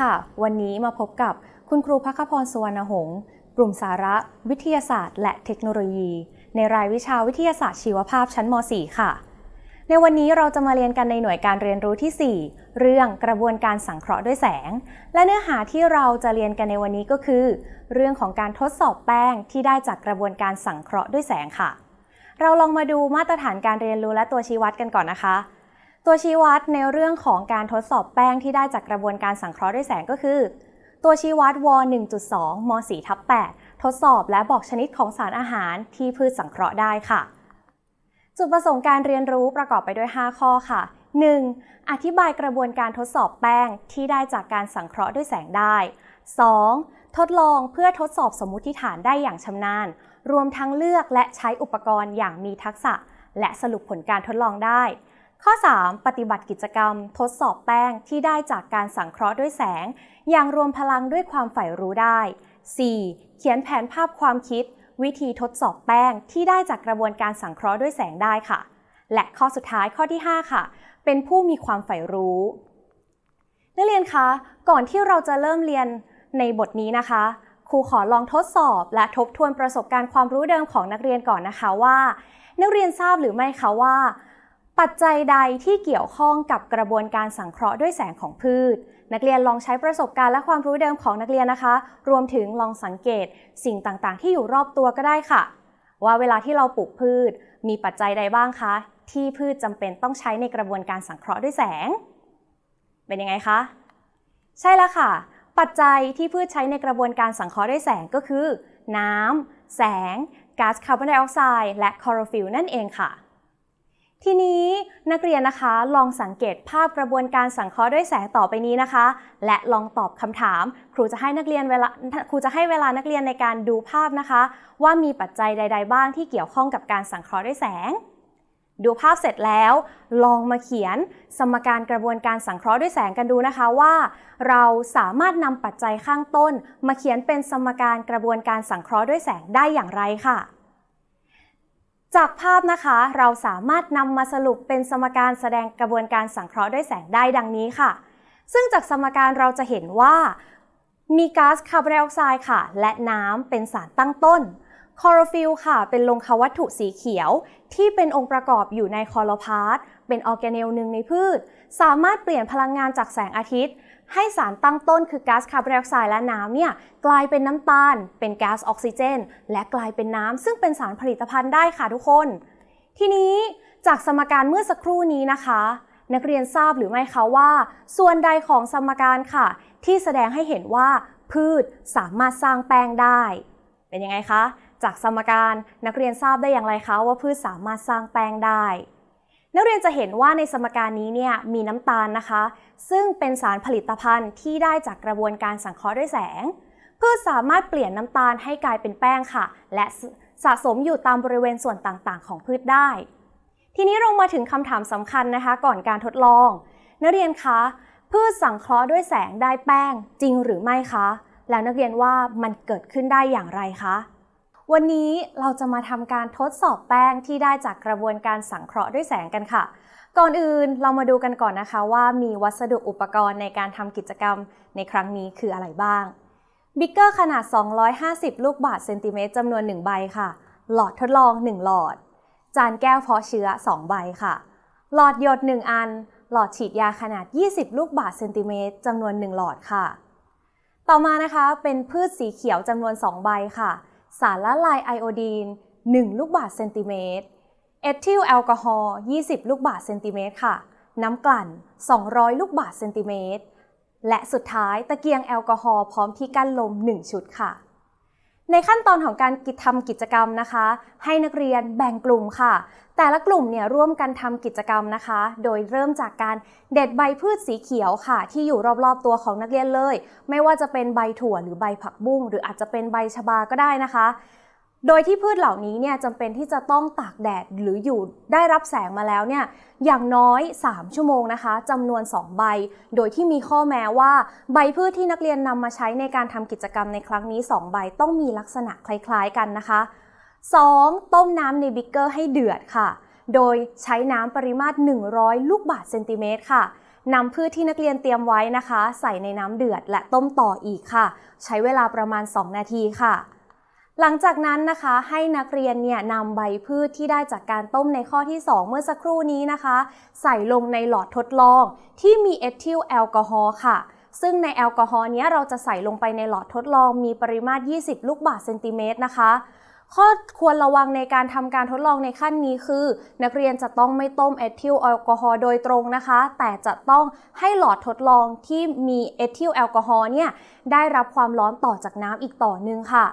ค่ะ วันนี้มาพบกับคุณครูพักพรสุวรรณหงษ์กลุ่มสาระ วิทยาศาสตร์ และเทคโนโลยี ในรายวิชาวิทยาศาสตร์ชีวภาพชั้นม .4 ค่ะ ในวันนี้เราจะมาเรียนกันในหน่วยการเรียนรู้ที่ 4 เรื่องกระบวนการสังเคราะห์ด้วยแสง และเนื้อหาที่เราจะเรียนกันในวันนี้ก็คือ เรื่องของการทดสอบแป้งที่ได้จากกระบวนการสังเคราะห์ด้วยแสงค่ะ เราลองมาดูมาตรฐานการเรียนรู้และตัวชี้วัดกันก่อนนะคะ ตัวชี้วัดในเรื่องของการทดสอบแป้งที่ได้จากกระบวนการสังเคราะห์ด้วยแสงก็คือ ตัวชี้วัดว1.2ม4ทับ8ทดสอบและบอกชนิดของสารอาหารที่พืชสังเคราะห์ได้ค่ะ จุดประสงค์การเรียนรู้ประกอบไปด้วย 5 ข้อค่ะ 1. อธิบายกระบวนการทดสอบแป้งที่ได้จากการสังเคราะห์ด้วยแสงได้ 2. ทดลองเพื่อทดสอบสมมุติฐานได้อย่างชำนาญ รวมทั้งเลือกและใช้อุปกรณ์อย่างมีทักษะ และสรุปผลการทดลองได้ ข้อ 3. ปฏิบัติกิจกรรม ทดสอบแป้งที่ได้จากการสังเคราะห์ด้วยแสง อย่างรวมพลังด้วยความใฝ่รู้ได้ 4. เขียนแผนภาพความคิด วิธีทดสอบแป้งที่ได้จากกระบวนการสังเคราะห์ด้วยแสงได้ค่ะ และข้อสุดท้ายข้อที่ 5 ค่ะ เป็นผู้มีความใฝ่รู้ นักเรียนคะ ก่อนที่เราจะเริ่มเรียนในบทนี้นะคะครูขอลองทดสอบและทบทวนประสบการณ์ความรู้เดิมของนักเรียนก่อนนะคะว่า นักเรียนทราบหรือไม่คะว่า ปัจจัยใดที่เกี่ยวข้องกับกระบวนการสังเคราะห์ด้วยแสงของพืช นักเรียนลองใช้ประสบการณ์และความรู้เดิมของนักเรียนนะคะ รวมถึงลองสังเกตสิ่งต่างๆ ที่อยู่รอบตัวก็ได้ค่ะ ว่าเวลาที่เราปลูกพืช มีปัจจัยใดบ้างคะ ที่พืชจำเป็นต้องใช้ในกระบวนการสังเคราะห์ด้วยแสง เป็นยังไงคะ ใช่แล้วค่ะ ปัจจัยที่พืชใช้ในกระบวนการสังเคราะห์ด้วยแสงก็คือ น้ำแสงก๊าซคาร์บอนไดออกไซด์และคลอโรฟิลล์นั่นเองค่ะ ทีนี้นักเรียนนะคะลองสังเกตภาพกระบวนการสังเคราะห์ด้วยแสงต่อไปนี้นะคะ และลองตอบคำถาม ครูจะให้นักเรียนเวลาครูจะให้เวลานักเรียนในการดูภาพนะคะ ว่ามีปัจจัยใด ๆ บ้างที่เกี่ยวข้องกับการสังเคราะห์ด้วยแสง ดูภาพเสร็จแล้ว ลองมาเขียนสมการกระบวนการสังเคราะห์ด้วยแสงกันดูนะคะว่า เราสามารถนำปัจจัยข้างต้น มาเขียนเป็นสมการกระบวนการสังเคราะห์ด้วยแสงได้อย่างไรค่ะ จากภาพนะคะเราสามารถนำมาสรุปเป็นสมการแสดงกระบวนการสังเคราะห์ด้วยแสงได้ดังนี้ค่ะ ซึ่งจากสมการเราจะเห็นว่า มีก๊าซคาร์บอนไดออกไซด์ค่ะ และน้ำเป็นสารตั้งต้นคอโรฟิลค่ะ เป็นลงควัตถุสีเขียว ที่เป็นองค์ประกอบอยู่ในคลอโรพลาสต์เป็นออร์แกเนลหนึ่งในพืช สามารถเปลี่ยนพลังงานจากแสงอาทิตย์ ให้สารตั้งต้นคือก๊าซคาร์บอนไดออกไซด์และน้ำเนี่ยกลายเป็นน้ำตาล เป็นก๊าซออกซิเจน และกลายเป็นน้ำซึ่งเป็นสารผลิตภัณฑ์ได้ค่ะทุกคน ทีนี้จากสมการเมื่อสักครู่นี้นะคะ นักเรียนทราบหรือไม่คะว่า ส่วนใดของสมการค่ะ ที่แสดงให้เห็นว่า พืชสามารถสร้างแป้งได้ เป็นยังไงคะ จากสมการนักเรียนทราบได้อย่างไรคะว่าพืชสามารถสร้างแป้งได้ นักเรียนจะเห็นว่าในสมการนี้เนี่ยมีน้ำตาลนะคะ ซึ่งเป็นสารผลิตภัณฑ์ที่ได้จากกระบวนการสังเคราะห์ด้วยแสงพืชสามารถเปลี่ยนน้ำตาลให้กลายเป็นแป้งค่ะ และสะสมอยู่ตามบริเวณส่วนต่างๆ ของพืชได้ ทีนี้เรามาถึงคำถามสำคัญนะคะ ก่อนการทดลอง นักเรียนคะพืชสังเคราะห์ด้วยแสงได้แป้งจริงหรือไม่คะ แล้วนักเรียนว่ามันเกิดขึ้นได้อย่างไรคะ วันนี้เราจะมาทำการทดสอบแป้งที่ได้จากกระบวนการสังเคราะห์ด้วยแสงกันค่ะ ก่อนอื่นเรามาดูกันก่อนนะคะว่ามีวัสดุอุปกรณ์ในการทำกิจกรรมในครั้งนี้คืออะไรบ้าง บิกเกอร์ขนาด 250 ลูกบาศก์เซนติเมตรจำนวน 1 ใบค่ะ หลอดทดลอง 1 หลอด จานแก้วเพาะเชื้อ 2 ใบค่ะ หลอดหยด 1 อัน หลอดฉีดยาขนาด 20 ลูกบาศก์เซนติเมตรจำนวน 1 หลอดค่ะ ต่อมานะคะเป็นพืชสีเขียวจำนวน 2 ใบค่ะ สารละลายไอโอดีน 1 ลูกบาศก์เซนติเมตร เอทิลแอลกอฮอล์ 20 ลูกบาศก์เซนติเมตรค่ะ น้ำกลั่น 200 ลูกบาศก์เซนติเมตร และสุดท้ายตะเกียงแอลกอฮอล์พร้อมที่กั้นลม 1 ชุดค่ะ ในขั้นตอนของการกิจทำกิจกรรมนะคะ ให้นักเรียนแบ่งกลุ่มค่ะ แต่ละกลุ่มเนี่ยร่วมกันทำกิจกรรมนะคะ โดยเริ่มจากการเด็ดใบพืชสีเขียวค่ะ ที่อยู่รอบๆตัวของนักเรียนเลย ไม่ว่าจะเป็นใบถั่วหรือใบผักบุ้งหรืออาจจะเป็นใบชะบาก็ได้นะคะ โดยที่พืชเหล่านี้เนี่ยจำเป็นที่จะต้องตากแดดหรืออยู่ได้รับแสงมาแล้วเนี่ยอย่างน้อย 3 ชั่วโมงนะคะจำนวน 2 ใบ โดยที่มีข้อแม้ว่า ใบพืชที่นักเรียนนำมาใช้ในการทำกิจกรรมในครั้งนี้ 2 ใบต้องมีลักษณะคล้ายๆกันนะคะ 2. ต้มน้ำในบิ๊กเกอร์ให้เดือดค่ะ โดยใช้น้ำปริมาตร 100 ลูกบาศก์เซนติเมตรค่ะนำพืชที่นักเรียนเตรียมไว้นะคะ ใส่ในน้ำเดือดและต้มต่ออีกค่ะ ใช้เวลาประมาณ 2 นาทีค่ะ หลังจากนั้นนะคะให้นักเรียนเนี่ยนำใบพืชที่ได้จากการต้มในข้อที่ 2 เมื่อสักครู่นี้นะคะ ใส่ลงในหลอดทดลอง ที่มีเอทิลแอลกอฮอล์ค่ะ ซึ่งในแอลกอฮอล์เนี้ยเราจะใส่ลงไปในหลอดทดลอง มีปริมาตร 20 ลูกบาศก์เซนติเมตรนะคะข้อควรระวังในการทำการทดลองในขั้นนี้คือ นักเรียนจะต้องไม่ต้มเอทิลแอลกอฮอล์โดยตรงนะคะ แต่จะต้องให้หลอดทดลองที่มีเอทิลแอลกอฮอล์เนี่ยได้รับความร้อนต่อจากน้ำอีกต่อหนึ่งค่ะ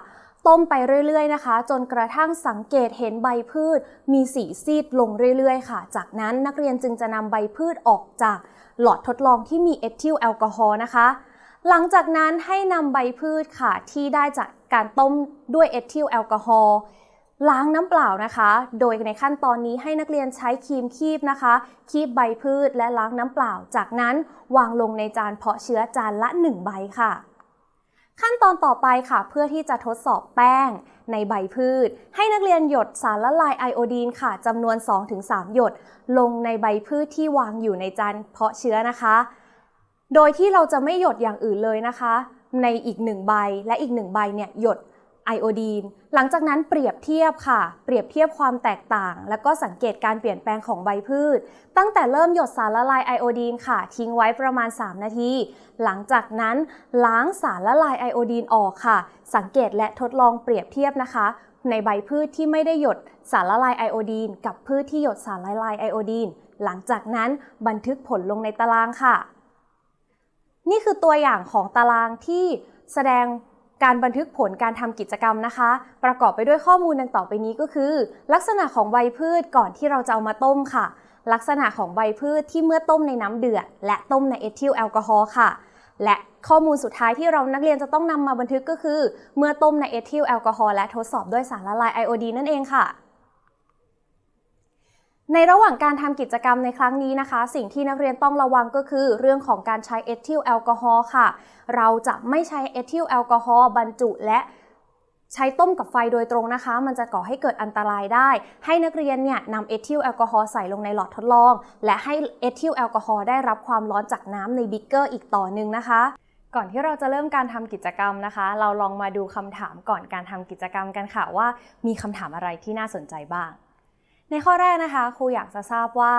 ต้มไปเรื่อยๆนะคะ จนกระทั่งสังเกตเห็นใบพืช มีสีซีดลงเรื่อยๆ ค่ะ จากนั้นนักเรียนจึงจะนำใบพืชออกจากหลอดทดลองที่มีเอทิลแอลกอฮอล์นะคะหลังจากนั้นให้นำใบพืชค่ะ ที่ได้จากการต้มด้วยเอทิลแอลกอฮอล์ล้างน้ำเปล่านะคะ โดยในขั้นตอนนี้ให้นักเรียนใช้ครีมคีบนะคะ คีบใบพืชและล้างน้ำเปล่า จากนั้นวางลงในจานเพาะเชื้อจานละ 1 ใบค่ะ ขั้นตอนต่อไปค่ะ เพื่อที่จะทดสอบแป้งในใบพืช ให้นักเรียนหยดสารละลายไอโอดีนค่ะจำนวน 2-3 หยด ลงในใบพืชที่วางอยู่ในจานเพาะเชื้อนะคะ โดยที่เราจะไม่หยดอย่างอื่นเลยนะคะ ในอีกหนึ่งใบและอีกหนึ่งใบเนี่ยหยด ไอโอดีน หลังจากนั้นเปรียบเทียบค่ะ เปรียบเทียบความแตกต่าง แล้วก็สังเกตการเปลี่ยนแปลงของใบพืช ตั้งแต่เริ่มหยดสารละลายไอโอดีนค่ะ ทิ้งไว้ประมาณ 3 นาที หลังจากนั้นล้างสารละลายไอโอดีนออกค่ะ สังเกตและทดลองเปรียบเทียบนะคะ ในใบพืชที่ไม่ได้หยดสารละลายไอโอดีน กับพืชที่หยดสารละลายไอโอดีน หลังจากนั้นบันทึกผลลงในตารางค่ะ นี่คือตัวอย่างของตารางที่แสดง การบันทึกผลการทำกิจกรรมนะคะ ประกอบไปด้วยข้อมูลดังต่อไปนี้ก็คือ ลักษณะของใบพืชก่อนที่เราจะเอามาต้มค่ะ ลักษณะของใบพืชที่เมื่อต้มในน้ำเดือด และต้มในเอทิลแอลกอฮอล์ค่ะ และข้อมูลสุดท้ายที่เรานักเรียนจะต้องนำมาบันทึกก็คือ เมื่อต้มในเอทิลแอลกอฮอล์และทดสอบด้วยสารละลายไอโอดีนนั่นเองค่ะ ในระหว่างการทำกิจกรรมในครั้งนี้นะคะ สิ่งที่นักเรียนต้องระวังก็คือ เรื่องของการใช้เอทิลแอลกอฮอล์ค่ะ เราจะไม่ใช้เอทิลแอลกอฮอล์บรรจุและใช้ต้มกับไฟโดยตรงนะคะ มันจะก่อให้เกิดอันตรายได้ ให้นักเรียนเนี่ยนำเอทิลแอลกอฮอล์ใส่ลงในหลอดทดลอง และให้เอทิลแอลกอฮอล์ได้รับความร้อนจากน้ำในบิ๊กเกอร์อีกต่อหนึ่งนะคะ ก่อนที่เราจะเริ่มการทำกิจกรรมนะคะ เราลองมาดูคำถามก่อนการทำกิจกรรมกันค่ะว่า มีคำถามอะไรที่น่าสนใจบ้าง ในข้อแรกนะคะครูอยากจะทราบว่า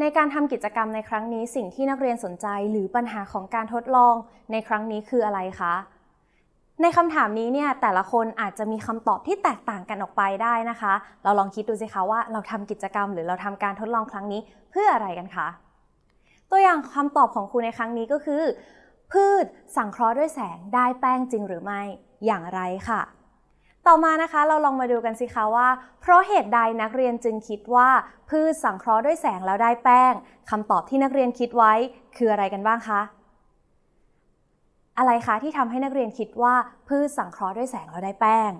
ในการทำกิจกรรมในครั้งนี้สิ่งที่นักเรียนสนใจหรือปัญหาของการทดลองในครั้งนี้คืออะไรคะในคำถามนี้เนี่ยแต่ละคนอาจจะมีคำตอบที่แตกต่างกันออกไปได้นะคะ เราลองคิดดูสิคะว่าเราทำกิจกรรม หรือเราทำการทดลองครั้งนี้เพื่ออะไรกันคะตัวอย่างคำตอบของครูในครั้งนี้ก็คือ พืชสังเคราะห์ด้วยแสงได้แป้งจริงหรือไม่อย่างไรค่ะ ต่อมานะคะเราลองมาดูกันสิคะว่า เพราะเหตุใดนักเรียนจึงคิดว่า พืชสังเคราะห์ด้วยแสงแล้วได้แป้งคำตอบที่นักเรียนคิดไว้คืออะไรกันบ้างคะอะไรคะที่ทำให้นักเรียนคิดว่า พืชสังเคราะห์ด้วยแสงแล้วได้แป้ง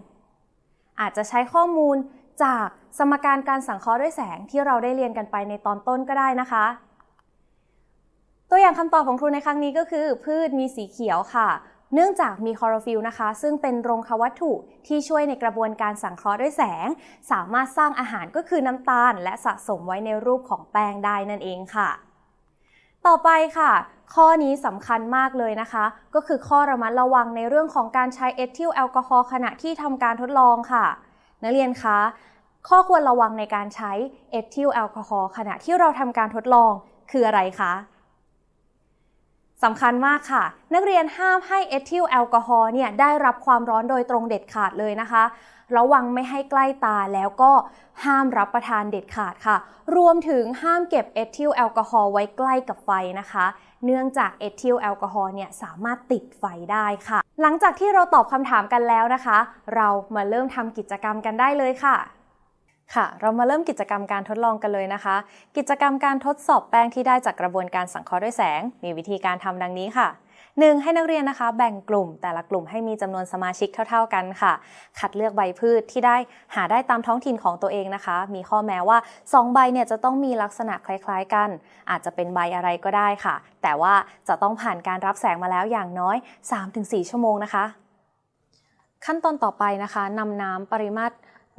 อาจจะใช้ข้อมูลจากสมการการสังเคราะห์ด้วยแสงที่เราได้เรียนกันไปในตอนต้นก็ได้นะคะ ตัวอย่างคำตอบของครูในครั้งนี้ก็คือ พืชมีสีเขียวค่ะ เนื่องจากมีคลอโรฟิลนะคะ ซึ่งเป็นโรงควัตถุที่ช่วยในกระบวนการสังเคราะห์ด้วยแสง สามารถสร้างอาหารก็คือน้ำตาล และสะสมไว้ในรูปของแป้งได้นั่นเองค่ะ ต่อไปค่ะ ข้อนี้สำคัญมากเลยนะคะ ก็คือข้อระมัดระวังในเรื่องของการใช้เอทิลแอลกอฮอล์ขณะที่ทำการทดลองค่ะ นักเรียนคะข้อควรระวังในการใช้เอทิลแอลกอฮอล์ขณะที่เราทำการทดลองคืออะไรคะ สำคัญมากค่ะ นักเรียนห้ามให้เอทิลแอลกอฮอล์เนี่ยได้รับความร้อนโดยตรงเด็ดขาดเลยนะคะ ระวังไม่ให้ใกล้ตาแล้วก็ห้ามรับประทานเด็ดขาดค่ะ รวมถึงห้ามเก็บเอทิลแอลกอฮอล์ไว้ใกล้กับไฟนะคะ เนื่องจากเอทิลแอลกอฮอล์เนี่ยสามารถติดไฟได้ค่ะ หลังจากที่เราตอบคำถามกันแล้วนะคะ เรามาเริ่มทำกิจกรรมกันได้เลยค่ะ ค่ะ เรามาเริ่มกิจกรรมการทดลองกันเลยนะคะ กิจกรรมการทดสอบแป้งที่ได้จากกระบวนการสังเคราะห์ด้วยแสง มีวิธีการทำดังนี้ค่ะ 1. ให้นักเรียนนะคะ แบ่งกลุ่ม แต่ละกลุ่มให้มีจำนวนสมาชิกเท่า ๆกันค่ะ คัดเลือกใบพืชที่ได้หาได้ตามท้องถิ่นของตัวเองนะคะ มีข้อแม้ว่า 2 ใบเนี่ยจะต้องมีลักษณะคล้ายๆกัน อาจจะเป็นใบอะไรก็ได้ค่ะ แต่ว่าจะต้องผ่านการรับแสงมาแล้วอย่างน้อย 3-4 ชั่วโมงนะคะ ขั้นตอนต่อไปนะคะนำน้ำปริมาตร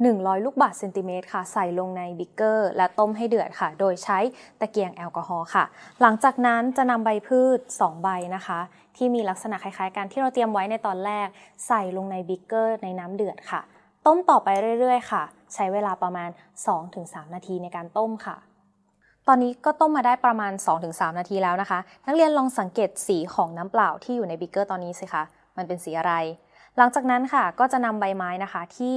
100 ลูกบาศก์เซนติเมตรค่ะ ใส่ลงในบิ๊กเกอร์ และต้มให้เดือดค่ะ โดยใช้ตะเกียงแอลกอฮอล์ค่ะ หลังจากนั้นจะนำใบพืช 2 ใบนะคะ ที่มีลักษณะคล้ายๆกันที่เราเตรียมไว้ในตอนแรก ใส่ลงในบิ๊กเกอร์ในน้ำเดือดค่ะ ต้มต่อไปเรื่อยๆ ค่ะ ใช้เวลาประมาณ 2-3 นาทีในการต้มค่ะตอนนี้ก็ต้มมาได้ประมาณ 2-3 นาทีแล้วนะคะ นักเรียนลองสังเกตสีของน้ำเปล่าที่อยู่ในบิ๊กเกอร์ตอนนี้สิคะ มันเป็นสีอะไร หลังจากนั้นค่ะก็จะนำใบไม้นะคะที่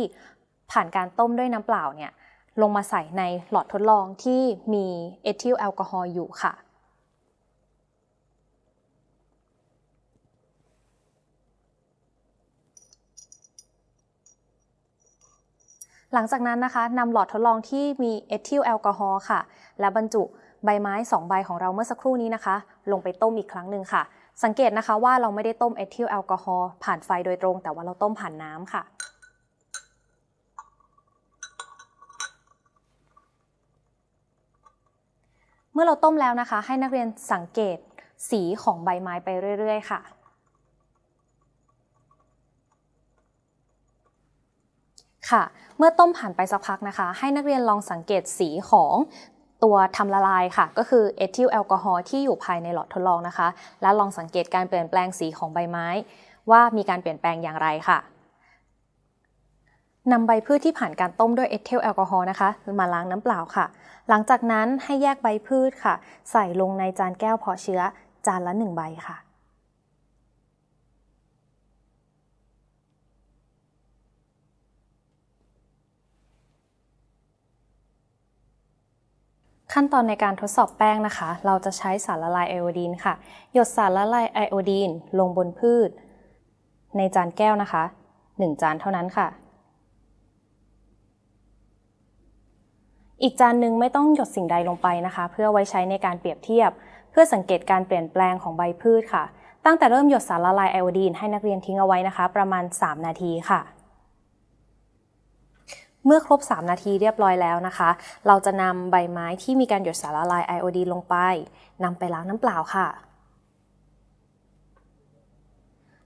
ผ่านการต้มด้วยน้ำเปล่าเนี่ยลงมาใส่ในหลอดทดลองที่มีเอทิลแอลกอฮอล์อยู่ค่ะ หลังจากนั้นนะคะนำหลอดทดลองที่มีเอทิลแอลกอฮอล์ค่ะ และบรรจุใบไม้ 2 ใบของเราเมื่อสักครู่นี้นะคะ ลงไปต้มอีกครั้งหนึ่งค่ะ สังเกตนะคะว่าเราไม่ได้ต้มเอทิลแอลกอฮอล์ผ่านไฟโดยตรง แต่ว่าเราต้มผ่านน้ำค่ะ เมื่อเราต้มแล้วนะคะ ให้นักเรียนสังเกตสีของใบไม้ไปเรื่อย ๆ ค่ะ ค่ะ เมื่อต้มผ่านไปสักพักนะคะ ให้นักเรียนลองสังเกตสีของตัวทำละลายค่ะ ก็คือเอทิลแอลกอฮอล์ที่อยู่ภายในหลอดทดลองนะคะ และลองสังเกตการเปลี่ยนแปลงสีของใบไม้ ว่ามีการเปลี่ยนแปลงอย่างไรค่ะนำใบพืชที่ผ่านการต้มด้วยเอทิลแอลกอฮอล์นะคะ มาล้างน้ำเปล่าค่ะ หลังจากนั้นให้แยกใบพืชค่ะ ใส่ลงในจานแก้วเพาะเชื้อจานละ 1 ใบค่ะขั้นตอนในการทดสอบแป้งนะคะ เราจะใช้สารละลายไอโอดีนค่ะ หยดสารละลายไอโอดีนลงบนพืช ในจานแก้วนะคะ 1 จานเท่านั้นค่ะ อีกจานหนึ่งไม่ต้องหยดสิ่งใดลงไปนะคะ เพื่อไว้ใช้ในการเปรียบเทียบ เพื่อสังเกตการเปลี่ยนแปลงของใบพืชค่ะ ตั้งแต่เริ่มหยดสารละลายไอโอดีนให้นักเรียนทิ้งเอาไว้นะคะ ประมาณ 3 นาทีค่ะ เมื่อครบ 3 นาทีเรียบร้อยแล้วนะคะ เราจะนำใบไม้ที่มีการหยดสารละลายไอโอดีนลงไปนำไปล้างน้ำเปล่าค่ะ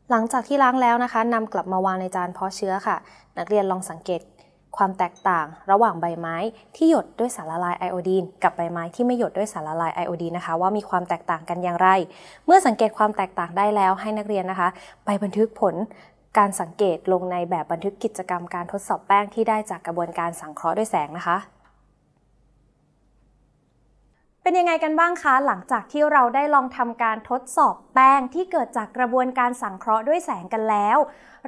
หลังจากที่ล้างแล้วนะคะนำกลับมาวางในจานเพาะเชื้อค่ะ นักเรียนลองสังเกต ความแตกต่างระหว่างใบไม้ที่หยดด้วยสารละลายไอโอดีน กับใบไม้ที่ไม่หยดด้วยสารละลายไอโอดีนนะคะ ว่ามีความแตกต่างกันอย่างไร เมื่อสังเกตความแตกต่างได้แล้วให้นักเรียนนะคะ ไปบันทึกผลการสังเกตลงในแบบบันทึกกิจกรรมการทดสอบแป้งที่ได้จากกระบวนการสังเคราะห์ด้วยแสงนะคะ เป็นยังไงกันบ้างคะ หลังจากที่เราได้ลองทำการทดสอบแป้งที่เกิดจากกระบวนการสังเคราะห์ด้วยแสงกันแล้ว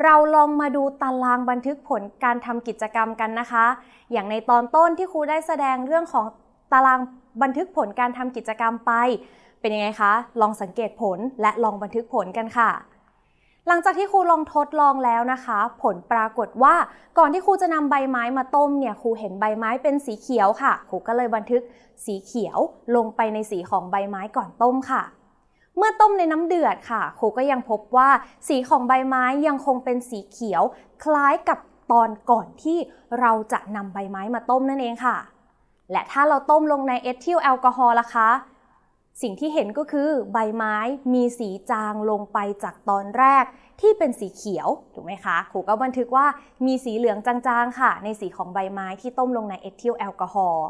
เราลองมาดูตารางบันทึกผลการทำกิจกรรมกันนะคะ อย่างในตอนต้นที่ครูได้แสดงเรื่องของตารางบันทึกผลการทำกิจกรรมไป เป็นยังไงคะ ลองสังเกตผลและลองบันทึกผลกันค่ะ หลังจากที่ครูลองทดลองแล้วนะคะ ผลปรากฏว่าก่อนที่ครูจะนำใบไม้มาต้มเนี่ยครูเห็นใบไม้เป็นสีเขียวค่ะ ครูก็เลยบันทึกสีเขียวลงไปในสีของใบไม้ก่อนต้มค่ะ เมื่อต้มในน้ำเดือดค่ะ ครูก็ยังพบว่าสีของใบไม้ยังคงเป็นสีเขียว คล้ายกับตอนก่อนที่เราจะนำใบไม้มาต้มนั่นเองค่ะ และถ้าเราต้มลงในเอทิลแอลกอฮอล์ล่ะคะ สิ่งที่เห็นก็คือใบไม้มีสีจางลงไปจากตอนแรกที่เป็นสีเขียวถูกไหมคะครูก็บันทึกว่ามีสีเหลืองจางๆค่ะ ในสีของใบไม้ที่ต้มลงในเอทิลแอลกอฮอล์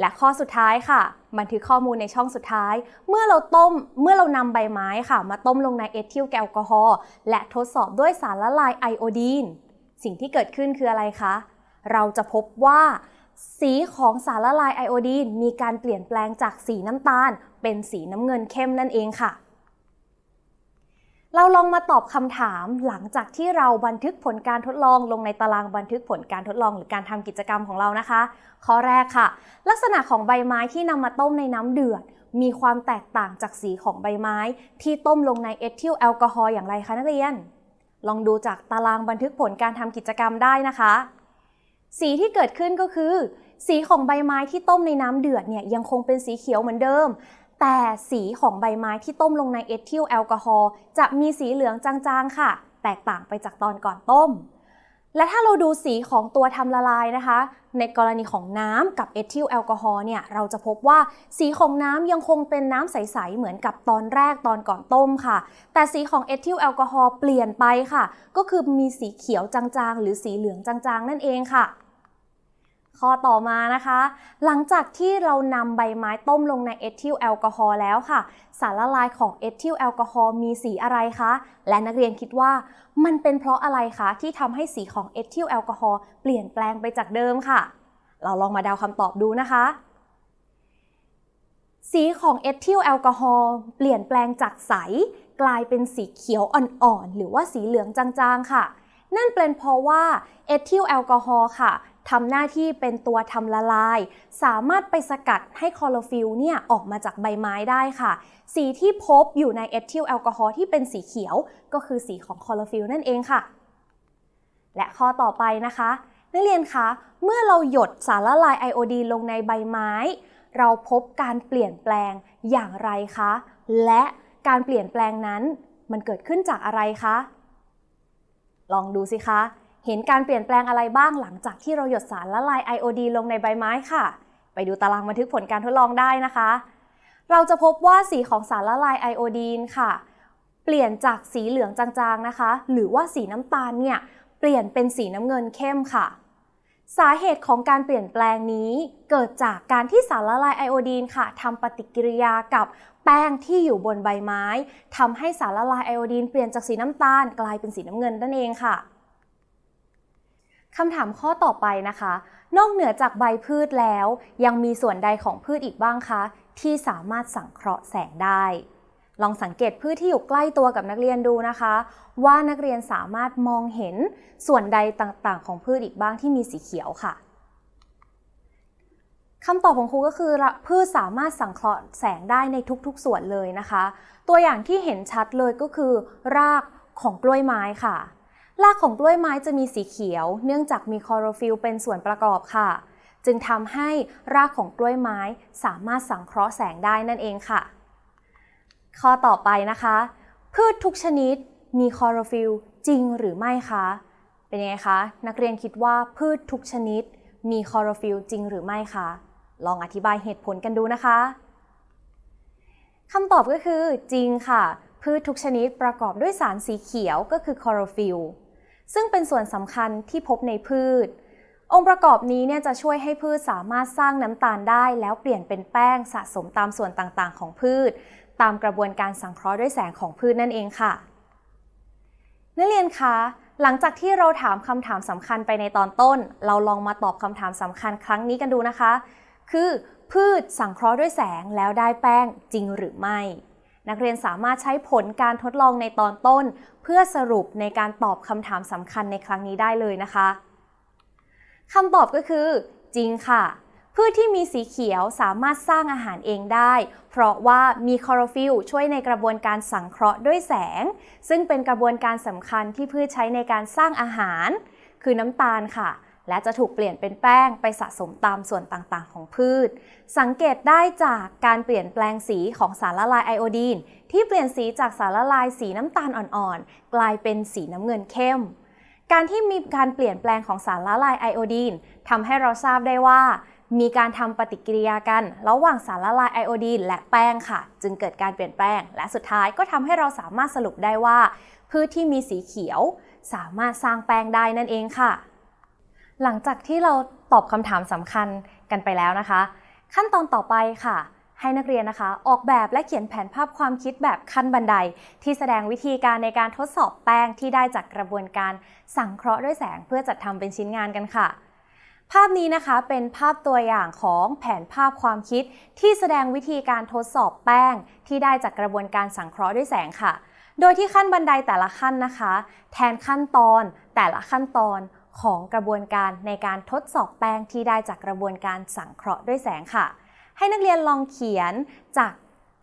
และข้อสุดท้ายค่ะ บันทึกข้อมูลในช่องสุดท้าย เมื่อเราต้มเมื่อเรานำใบไม้ค่ะ มาต้มลงในเอทิลแอลกอฮอล์และทดสอบด้วยสารละลายไอโอดีน สิ่งที่เกิดขึ้นคืออะไรคะ เราจะพบว่า สีของสารละลายไอโอดีนมีการเปลี่ยนแปลงจากสีน้ำตาล เป็นสีน้ำเงินเข้มนั่นเองค่ะ เราลองมาตอบคำถามหลังจากที่เราบันทึกผลการทดลองลงในตารางบันทึกผลการทดลองหรือการทำกิจกรรมของเรานะคะ ข้อแรกค่ะ ลักษณะของใบไม้ที่นำมาต้มในน้ำเดือด มีความแตกต่างจากสีของใบไม้ ที่ต้มลงในเอทิลแอลกอฮอล์อย่างไรคะนักเรียน ลองดูจากตารางบันทึกผลการทำกิจกรรมได้นะคะ สีที่เกิดขึ้นก็คือ สีของใบไม้ที่ต้มในน้ำเดือดเนี่ยยังคงเป็นสีเขียวเหมือนเดิม แต่สีของใบไม้ที่ต้มลงในเอทิลแอลกอฮอล์จะมีสีเหลืองจางๆค่ะ แตกต่างไปจากตอนก่อนต้ม และถ้าเราดูสีของตัวทำละลายนะคะ ในกรณีของน้ำกับเอทิลแอลกอฮอล์เนี่ยเราจะพบว่าสีของน้ำยังคงเป็นน้ำใส ๆ เหมือนกับตอนแรกตอนก่อนต้มค่ะ แต่สีของเอทิลแอลกอฮอล์เปลี่ยนไปค่ะ ก็คือมีสีเขียวจางๆ หรือสีเหลืองจางๆ นั่นเองค่ะ ข้อต่อมานะคะ หลังจากที่เรานำใบไม้ต้มลงในเอทิลแอลกอฮอล์แล้วค่ะ สารละลายของเอทิลแอลกอฮอล์มีสีอะไรคะ และนักเรียนคิดว่ามันเป็นเพราะอะไรคะที่ทำให้สีของเอทิลแอลกอฮอล์เปลี่ยนแปลงไปจากเดิมค่ะ เราลองมาเดาคำตอบดูนะคะ สีของเอทิลแอลกอฮอล์เปลี่ยนแปลงจากใส กลายเป็นสีเขียวอ่อนๆหรือว่าสีเหลืองจางๆค่ะ นั่นเป็นเพราะว่าเอทิลแอลกอฮอล์ค่ะ ทำหน้าที่เป็นตัวทำละลาย สามารถไปสกัดให้คลอโรฟิลเนี่ยออกมาจากใบไม้ได้ค่ะ สีที่พบอยู่ในเอทิลแอลกอฮอล์ที่เป็นสีเขียว ก็คือสีของคลอโรฟิลนั่นเองค่ะ และข้อต่อไปนะคะ นักเรียนคะเมื่อเราหยดสารละลายไอโอดีนลงในใบไม้ เราพบการเปลี่ยนแปลงอย่างไรคะ และการเปลี่ยนแปลงนั้นมันเกิดขึ้นจากอะไรคะ ลองดูสิคะ เห็นการเปลี่ยนแปลงอะไรบ้างหลังจากที่เราหยดสารละลายไอโอดีลงในใบไม้ค่ะ ไปดูตารางบันทึกผลการทดลองได้นะคะ เราจะพบว่าสีของสารละลายไอโอดีนค่ะ เปลี่ยนจากสีเหลืองจางๆนะคะ หรือว่าสีน้ำตาลเนี่ยเปลี่ยนเป็นสีน้ำเงินเข้มค่ะ สาเหตุของการเปลี่ยนแปลงนี้เกิดจากการที่สารละลายไอโอดีนค่ะทำปฏิกิริยากับแป้งที่อยู่บนใบไม้ทำให้สารละลายไอโอดีนเปลี่ยนจากสีน้ำตาลกลายเป็นสีน้ำเงินนั่นเองค่ะ คำถามข้อต่อไปนะคะ นอกเหนือจากใบพืชแล้ว ยังมีส่วนใดของพืชอีกบ้างคะ ที่สามารถสังเคราะห์แสงได้ ลองสังเกตพืชที่อยู่ใกล้ตัวกับนักเรียนดูนะคะ ว่านักเรียนสามารถมองเห็นส่วนใดต่างๆ ของพืชอีกบ้างที่มีสีเขียวค่ะคำตอบของครูก็คือพืชสามารถสังเคราะห์แสงได้ในทุกๆ ส่วนเลยนะคะ ตัวอย่างที่เห็นชัดเลยก็คือ รากของกล้วยไม้ค่ะ รากของกล้วยไม้จะมีสีเขียว เนื่องจากมีคลอโรฟิลเป็นส่วนประกอบค่ะ จึงทำให้รากของกล้วยไม้สามารถสังเคราะห์แสงได้นั่นเองค่ะ ข้อต่อไปนะคะ พืชทุกชนิดมีคลอโรฟิลจริงหรือไม่คะ เป็นยังไงคะ นักเรียนคิดว่าพืชทุกชนิด มีคลอโรฟิลจริงหรือไม่คะ ลองอธิบายเหตุผลกันดูนะคะคำตอบก็คือจริงค่ะ พืชทุกชนิดประกอบด้วยสารสีเขียวก็คือคลอโรฟิล ซึ่งเป็นส่วนสำคัญที่พบในพืช องค์ประกอบนี้เนี่ยจะช่วยให้พืชสามารถสร้างน้ำตาลได้ แล้วเปลี่ยนเป็นแป้งสะสมตามส่วนต่างๆ ของพืช ตามกระบวนการสังเคราะห์ด้วยแสงของพืชนั่นเองค่ะ นักเรียนคะหลังจากที่เราถามคำถามสำคัญไปในตอนต้น เราลองมาตอบคำถามสำคัญครั้งนี้กันดูนะคะ คือ พืชสังเคราะห์ด้วยแสงแล้วได้แป้งจริงหรือไม่ นักเรียนสามารถใช้ผลการทดลองในตอนต้น เพื่อสรุปในการตอบคำถามสำคัญในครั้งนี้ได้เลยนะคะคำตอบก็คือ จริงค่ะพืชที่มีสีเขียวสามารถสร้างอาหารเองได้ เพราะว่ามีคลอโรฟิลช่วยในกระบวนการสังเคราะห์ด้วยแสง ซึ่งเป็นกระบวนการสำคัญที่พืชใช้ในการสร้างอาหาร คือน้ำตาลค่ะ และจะถูกเปลี่ยนเป็นแป้งไปสะสมตามส่วนต่างๆ ของพืช สังเกตได้จากการเปลี่ยนแปลงสีของสารละลายไอโอดีน ที่เปลี่ยนสีจากสารละลายสีน้ำตาลอ่อนๆ กลายเป็นสีน้ำเงินเข้ม การที่มีการเปลี่ยนแปลงของสารละลายไอโอดีนทำให้เราทราบได้ว่า มีการทำปฏิกิริยากัน ระหว่างสารละลายไอโอดีนและแป้งค่ะ จึงเกิดการเปลี่ยนแปลง และสุดท้ายก็ทำให้เราสามารถสรุปได้ว่า พืชที่มีสีเขียว สามารถสร้างแป้งได้นั่นเองค่ะ หลังจากที่เราตอบคำถามสำคัญกันไปแล้วนะคะ ขั้นตอนต่อไปค่ะ ให้นักเรียนนะคะ ออกแบบและเขียนแผนภาพความคิดแบบขั้นบันได ที่แสดงวิธีการในการทดสอบแป้งที่ได้จากกระบวนการสังเคราะห์ด้วยแสงเพื่อจัดทำเป็นชิ้นงานกันค่ะ ภาพนี้นะคะเป็นภาพตัวอย่างของแผนภาพความคิด ที่แสดงวิธีการทดสอบแป้ง ที่ได้จากกระบวนการสังเคราะห์ด้วยแสงค่ะ โดยที่ขั้นบันไดแต่ละขั้นนะคะ แทนขั้นตอนแต่ละขั้นตอน ของกระบวนการในการทดสอบแป้งที่ได้จากกระบวนการสังเคราะห์ด้วยแสงค่ะ ให้นักเรียนลองเขียนจาก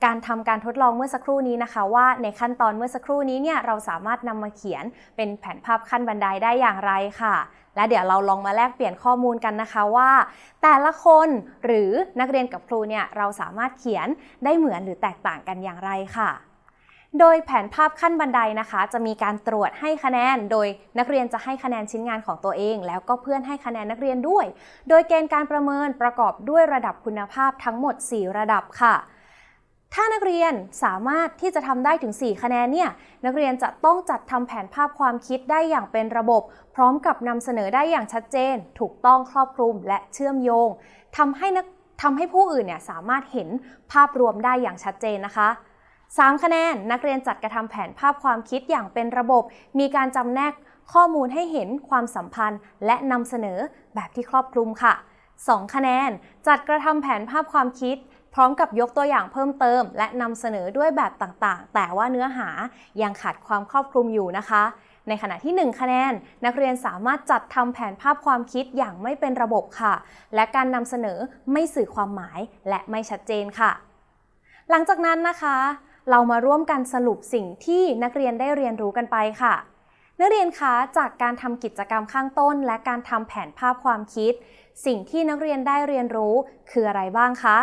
การทำการทดลองเมื่อสักครู่นี้นะคะ ว่าในขั้นตอนเมื่อสักครู่นี้เนี่ยเราสามารถนำมาเขียนเป็นแผนภาพขั้นบันไดได้อย่างไรค่ะ และเดี๋ยวเราลองมาแลกเปลี่ยนข้อมูลกันนะคะว่า แต่ละคนหรือนักเรียนกับครูเนี่ยเราสามารถเขียนได้เหมือนหรือแตกต่างกันอย่างไรค่ะ โดยแผนภาพขั้นบันไดนะคะ จะมีการตรวจให้คะแนน โดยนักเรียนจะให้คะแนนชิ้นงานของตัวเอง แล้วก็เพื่อนให้คะแนนนักเรียนด้วย โดยเกณฑ์การประเมินประกอบด้วยระดับคุณภาพทั้งหมด 4 ระดับค่ะถ้านักเรียนสามารถที่จะทำได้ถึง 4 คะแนนเนี่ย นักเรียนจะต้องจัดทำแผนภาพความคิดได้อย่างเป็นระบบ พร้อมกับนำเสนอได้อย่างชัดเจน ถูกต้องครอบคลุมและเชื่อมโยงทำให้นักทำให้ผู้อื่นเนี่ยสามารถเห็นภาพรวมได้อย่างชัดเจนนะคะ 3 คะแนน นักเรียนจัดกระทำแผนภาพความคิดอย่างเป็นระบบ มีการจำแนกข้อมูลให้เห็นความสัมพันธ์ และนำเสนอแบบที่ครอบคลุมค่ะ 2 คะแนน จัดกระทำแผนภาพความคิด พร้อมกับยกตัวอย่างเพิ่มเติม และนำเสนอด้วยแบบต่างๆ แต่ว่าเนื้อหายังขาดความครอบคลุมอยู่นะคะ ในขณะที่ 1 คะแนน นักเรียนสามารถจัดทำแผนภาพความคิดอย่างไม่เป็นระบบค่ะ และการนำเสนอไม่สื่อความหมายและไม่ชัดเจนค่ะ หลังจากนั้นนะคะ เรามาร่วมกันสรุปสิ่งที่นักเรียนได้เรียนรู้กันไปค่ะ นักเรียนคะจากการทำกิจกรรมข้างต้น และการทำแผนภาพความคิด สิ่งที่นักเรียนได้เรียนรู้คืออะไรบ้างคะ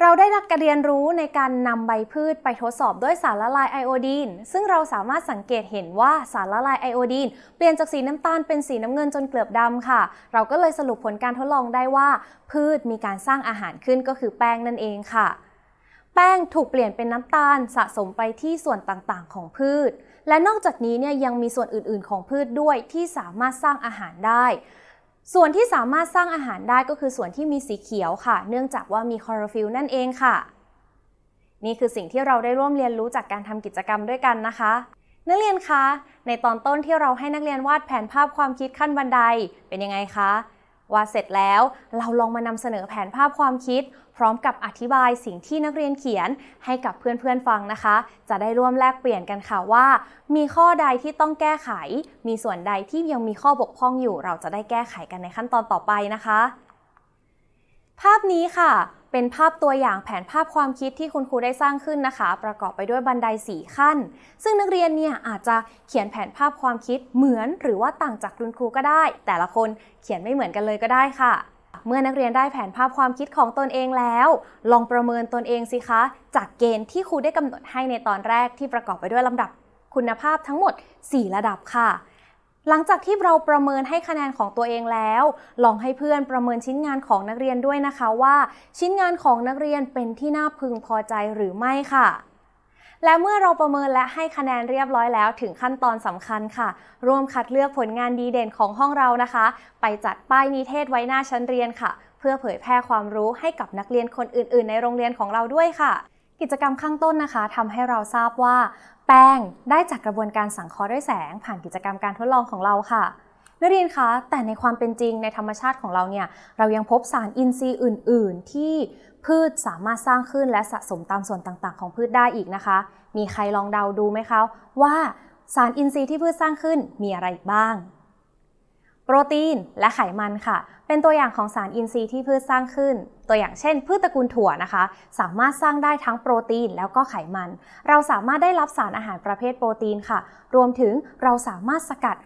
เราได้รับการเรียนรู้ในการนำใบพืชไปทดสอบด้วยสารละลายไอโอดีน ซึ่งเราสามารถสังเกตเห็นว่าสารละลายไอโอดีน เปลี่ยนจากสีน้ำตาลเป็นสีน้ำเงินจนเกือบดำค่ะ เราก็เลยสรุปผลการทดลองได้ว่า พืชมีการสร้างอาหารขึ้นก็คือแป้งนั่นเองค่ะ ป้งถูกเปลี่ยนเป็นน้ำตาลสะสมไปที่ส่วนต่างๆ ของพืช และนอกจากนี้เนี่ยยังมีส่วนอื่นๆ ของพืชด้วยที่สามารถสร้างอาหารได้ ส่วนที่สามารถสร้างอาหารได้ก็คือส่วนที่มีสีเขียวค่ะ เนื่องจากว่ามีคลอโรฟิลล์นั่นเองค่ะ นี่คือสิ่งที่เราได้ร่วมเรียนรู้จากการทำกิจกรรมด้วยกันนะคะ นักเรียนคะ ในตอนต้นที่เราให้นักเรียนวาดแผนภาพความคิดขั้นบันไดเป็นยังไงคะ ว่าเสร็จแล้วเราลองมานำเสนอแผนภาพความคิด พร้อมกับอธิบายสิ่งที่นักเรียนเขียนให้กับเพื่อนๆฟังนะคะ จะได้ร่วมแลกเปลี่ยนกันค่ะว่า มีข้อใดที่ต้องแก้ไข มีส่วนใดที่ยังมีข้อบกพร่องอยู่ เราจะได้แก้ไขกันในขั้นตอนต่อไปนะคะ ภาพนี้ค่ะ เป็นภาพตัวอย่างแผนภาพความคิดที่คุณครูได้สร้างขึ้นนะคะ ประกอบไปด้วยบันได4ขั้น ซึ่งนักเรียนเนี่ยอาจจะเขียนแผนภาพความคิดเหมือนหรือว่าต่างจากคุณครูก็ได้ แต่ละคนเขียนไม่เหมือนกันเลยก็ได้ค่ะ เมื่อนักเรียนได้แผนภาพความคิดของตนเองแล้ว ลองประเมินตนเองสิคะ จากเกณฑ์ที่ครูได้กำหนดให้ในตอนแรกที่ประกอบไปด้วยลำดับคุณภาพทั้งหมด 4 ระดับค่ะ หลังจากที่เราประเมินให้คะแนนของตัวเองแล้ว ลองให้เพื่อนประเมินชิ้นงานของนักเรียนด้วยนะคะว่า ชิ้นงานของนักเรียนเป็นที่น่าพึงพอใจหรือไม่ค่ะ และเมื่อเราประเมินและให้คะแนนเรียบร้อยแล้วถึงขั้นตอนสำคัญค่ะ ร่วมคัดเลือกผลงานดีเด่นของห้องเรานะคะ ไปจัดป้ายนิเทศไว้หน้าชั้นเรียนค่ะ เพื่อเผยแพร่ความรู้ให้กับนักเรียนคนอื่น ๆ ในโรงเรียนของเราด้วยค่ะ กิจกรรมข้างต้นนะคะทำให้เราทราบว่า แป้งได้จากกระบวนการสังเคราะห์ด้วยแสง ผ่านกิจกรรมการทดลองของเราค่ะนักเรียนคะ แต่ในความเป็นจริงในธรรมชาติของเราเนี่ย เรายังพบสารอินทรีย์อื่น ๆ ที่พืชสามารถสร้างขึ้นและสะสมตามส่วนต่าง ๆ ของพืชได้อีกนะคะ มีใครลองเดาดูไหมคะว่าสารอินทรีย์ที่พืชสร้างขึ้นมีอะไรบ้าง โปรตีนและไขมันค่ะ เป็นตัวอย่างของสารอินทรีย์ที่พืชสร้างขึ้น ตัวอย่างเช่น พืชตระกูลถั่วนะคะ สามารถสร้างได้ทั้งโปรตีนแล้วก็ไขมัน เราสามารถได้รับสารอาหารประเภทโปรตีนค่ะ รวมถึงเราสามารถสกัด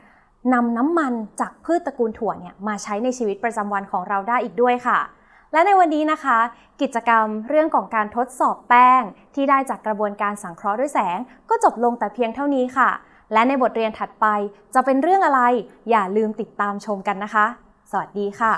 นำน้ำมันจากพืชตระกูลถั่วเนี่ยมาใช้ในชีวิตประจำวันของเราได้อีกด้วยค่ะ และในวันนี้นะคะ กิจกรรมเรื่องของการทดสอบแป้ง ที่ได้จากกระบวนการสังเคราะห์ด้วยแสง ก็จบลงแต่เพียงเท่านี้ค่ะ และในบทเรียนถัดไปจะเป็นเรื่องอะไร อย่าลืมติดตามชมกันนะคะ สวัสดีค่ะ